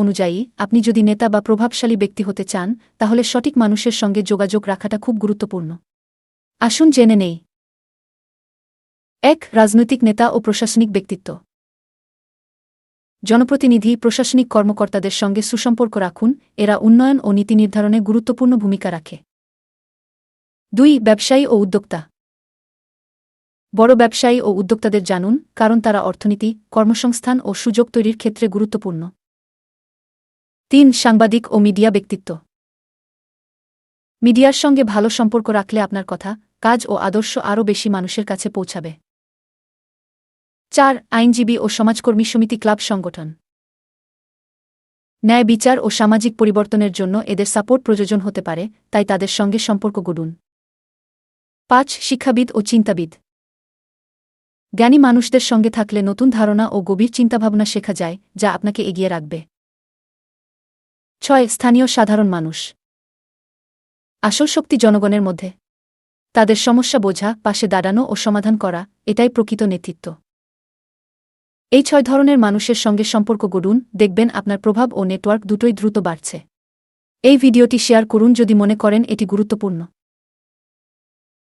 অনুযায়ী, আপনি যদি নেতা বা প্রভাবশালী ব্যক্তি হতে চান, তাহলে সঠিক মানুষের সঙ্গে যোগাযোগ রাখাটা খুব গুরুত্বপূর্ণ। আসুন জেনে নেই। এক, রাজনৈতিক নেতা ও প্রশাসনিক ব্যক্তিত্ব। জনপ্রতিনিধি, প্রশাসনিক কর্মকর্তাদের সঙ্গে সুসম্পর্ক রাখুন, এরা উন্নয়ন ও নীতি নির্ধারণে গুরুত্বপূর্ণ ভূমিকা রাখে। দুই, ব্যবসায়ী ও উদ্যোক্তা। বড় ব্যবসায়ী ও উদ্যোক্তাদের জানুন, কারণ তারা অর্থনীতি, কর্মসংস্থান ও সুযোগ তৈরির ক্ষেত্রে গুরুত্বপূর্ণ। তিন সাংবাদিক ও মিডিয়া ব্যক্তিত্ব। মিডিয়ার সঙ্গে ভালো সম্পর্ক রাখলে আপনার কথা, কাজ ও আদর্শ আরও বেশি মানুষের কাছে পৌঁছাবে। চার, আইনজীবী ও সমাজকর্মী সমিতি ক্লাব সংগঠন। ন্যায়, বিচার ও সামাজিক পরিবর্তনের জন্য এদের সাপোর্ট প্রয়োজন হতে পারে, তাই তাদের সঙ্গে সম্পর্ক গড়ুন। পাঁচ, শিক্ষাবিদ ও চিন্তাবিদ। জ্ঞানী মানুষদের সঙ্গে থাকলে নতুন ধারণা ও গভীর চিন্তাভাবনা শেখা যায়, যা আপনাকে এগিয়ে রাখবে। ছয় স্থানীয় সাধারণ মানুষ। আসল শক্তি জনগণের মধ্যে। তাদের সমস্যা বোঝা, পাশে দাঁড়ানো ও সমাধান করা, এটাই প্রকৃত নেতৃত্ব। এই ছয় ধরনের মানুষের সঙ্গে সম্পর্ক গড়ুন, দেখবেন আপনার প্রভাব ও নেটওয়ার্ক দুটোই দ্রুত বাড়ছে। এই ভিডিওটি শেয়ার করুন যদি মনে করেন এটি গুরুত্বপূর্ণ।